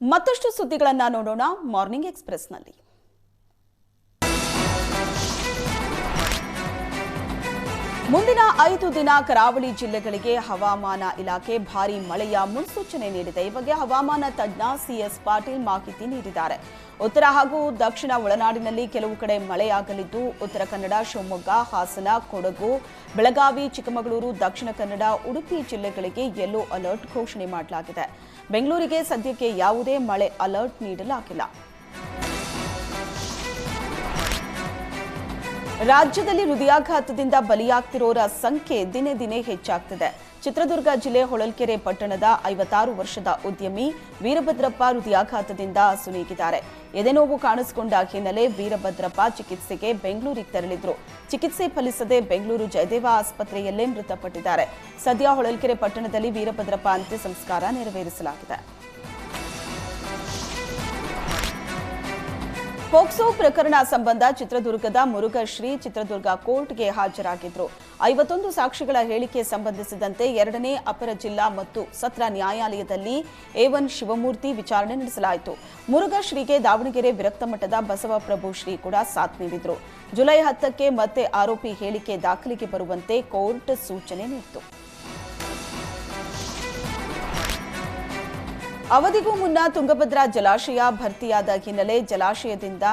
ಮತ್ತಷ್ಟು ಸುದ್ದಿಗಳನ್ನು ನೋಡೋಣ ಮಾರ್ನಿಂಗ್ ಎಕ್ಸ್ಪ್ರೆಸ್ನಲ್ಲಿ ಮುಂದಿನ ಐದು ದಿನ ಕರಾವಳಿ ಜಿಲ್ಲೆಗಳಿಗೆ ಹವಾಮಾನ ಇಲಾಖೆ ಭಾರೀ ಮಳೆಯ ಮುನ್ಸೂಚನೆ ನೀಡಿದೆ. ಈ ಬಗ್ಗೆ ಹವಾಮಾನ ತಜ್ಞ ಸಿಎಸ್ ಪಾಟೀಲ್ ಮಾಹಿತಿ ನೀಡಿದ್ದಾರೆ. ಉತ್ತರ ಹಾಗೂ ದಕ್ಷಿಣ ಒಳನಾಡಿನಲ್ಲಿ ಕೆಲವು ಕಡೆ ಮಳೆಯಾಗಲಿದ್ದು, ಉತ್ತರ ಕನ್ನಡ, ಶಿವಮೊಗ್ಗ, ಹಾಸನ, ಕೊಡಗು, ಬೆಳಗಾವಿ, ಚಿಕ್ಕಮಗಳೂರು, ದಕ್ಷಿಣ ಕನ್ನಡ, ಉಡುಪಿ ಜಿಲ್ಲೆಗಳಿಗೆ ಯೆಲ್ಲೋ ಅಲರ್ಟ್ ಘೋಷಣೆ ಮಾಡಲಾಗಿದೆ. ಬೆಂಗಳೂರಿಗೆ ಸದ್ಯಕ್ಕೆ ಯಾವುದೇ ಮಳೆ ಅಲರ್ಟ್ ನೀಡಲಾಗಿಲ್ಲ. ರಾಜ್ಯದಲ್ಲಿ ಹೃದಯಾಘಾತದಿಂದ ಬಲಿಯಾಗ್ತಿರೋರ ಸಂಖ್ಯೆ ದಿನೇ ದಿನೇ ಹೆಚ್ಚಾಗ್ತಿದೆ. ಚಿತ್ರದುರ್ಗ ಜಿಲ್ಲೆ ಹೊಳಲ್ಕೆರೆ ಪಟ್ಟಣದ ಐವತ್ತಾರು ವರ್ಷದ ಉದ್ಯಮಿ ವೀರಭದ್ರಪ್ಪ ಹೃದಯಾಘಾತದಿಂದ ಸುನೀಗಿದ್ದಾರೆ ಎದೆನೋವು ಕಾಣಿಸಿಕೊಂಡ ಹಿನ್ನೆಲೆ ವೀರಭದ್ರಪ್ಪ ಚಿಕಿತ್ಸೆಗೆ ಬೆಂಗಳೂರಿಗೆ ತೆರಳಿದ್ರು. ಚಿಕಿತ್ಸೆ ಫಲಿಸದೆ ಬೆಂಗಳೂರು ಜಯದೇವ ಆಸ್ಪತ್ರೆಯಲ್ಲೇ ಮೃತಪಟ್ಟಿದ್ದಾರೆ. ಸದ್ಯ ಹೊಳಲ್ಕೆರೆ ಪಟ್ಟಣದಲ್ಲಿ ವೀರಭದ್ರಪ್ಪ ಅಂತ್ಯ ಸಂಸ್ಕಾರ ನೆರವೇರಿಸಲಾಗಿದೆ. ಪೋಕ್ಸೋ ಪ್ರಕರಣ ಸಂಬಂಧ ಚಿತ್ರದುರ್ಗದ ಮುರುಘಶ್ರೀ ಚಿತ್ರದುರ್ಗ ಕೋರ್ಟ್ಗೆ ಹಾಜರಾಗಿದ್ರು. ಐವತ್ತೊಂದು ಸಾಕ್ಷಿಗಳ ಹೇಳಿಕೆ ಸಂಬಂಧಿಸಿದಂತೆ ಎರಡನೇ ಅಪರ ಜಿಲ್ಲಾ ಮತ್ತು ಸತ್ರ ನ್ಯಾಯಾಲಯದಲ್ಲಿ ಎವನ್ ಶಿವಮೂರ್ತಿ ವಿಚಾರಣೆ ನಡೆಸಲಾಯಿತು. ಮುರುಘಶ್ರೀಗೆ ದಾವಣಗೆರೆ ವಿರಕ್ತ ಮಠದ ಬಸವಪ್ರಭು ಶ್ರೀ ಕೂಡ ಸಾಥ್ ನೀಡಿದ್ರು. ಜುಲೈ ಹತ್ತಕ್ಕೆ ಮತ್ತೆ ಆರೋಪಿ ಹೇಳಿಕೆ ದಾಖಲಿಗೆ ಬರುವಂತೆ ಕೋರ್ಟ್ ಸೂಚನೆ ನೀಡಿತು ಅವಧಿಗೂ ಮುನ್ನ ತುಂಗಭದ್ರಾ ಜಲಾಶಯ ಭರ್ತಿಯಾದ ಹಿನ್ನೆಲೆ ಜಲಾಶಯದಿಂದ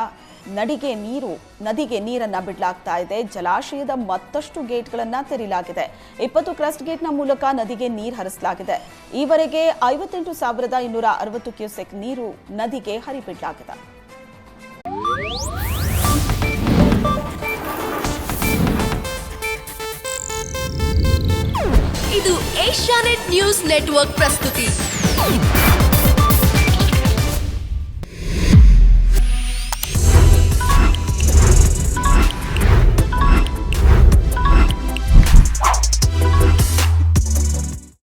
ನಡಿಗೆ ನೀರು, ನದಿಗೆ ನೀರನ್ನ ಬಿಡಲಾಗ್ತಾ ಇದೆ. ಜಲಾಶಯದ ಮತ್ತಷ್ಟು ಗೇಟ್ಗಳನ್ನ ತೆರೆಯಲಾಗಿದೆ ಇಪ್ಪತ್ತು ಕ್ರಸ್ಟ್ ಗೇಟ್ನ ಮೂಲಕ ನದಿಗೆ ನೀರು ಹರಿಸಲಾಗಿದೆ. ಈವರೆಗೆ ಐವತ್ತೆಂಟು ಸಾವಿರದ ಇನ್ನೂರ ಅರವತ್ತು ಕ್ಯೂಸೆಕ್ ನೀರು ನದಿಗೆ ಹರಿಬಿಡಲಾಗಿದೆ. ಇದು ಏಷ್ಯಾನೆಟ್ ನ್ಯೂಸ್ ನೆಟ್ವರ್ಕ್ ಪ್ರಸ್ತುತಿ.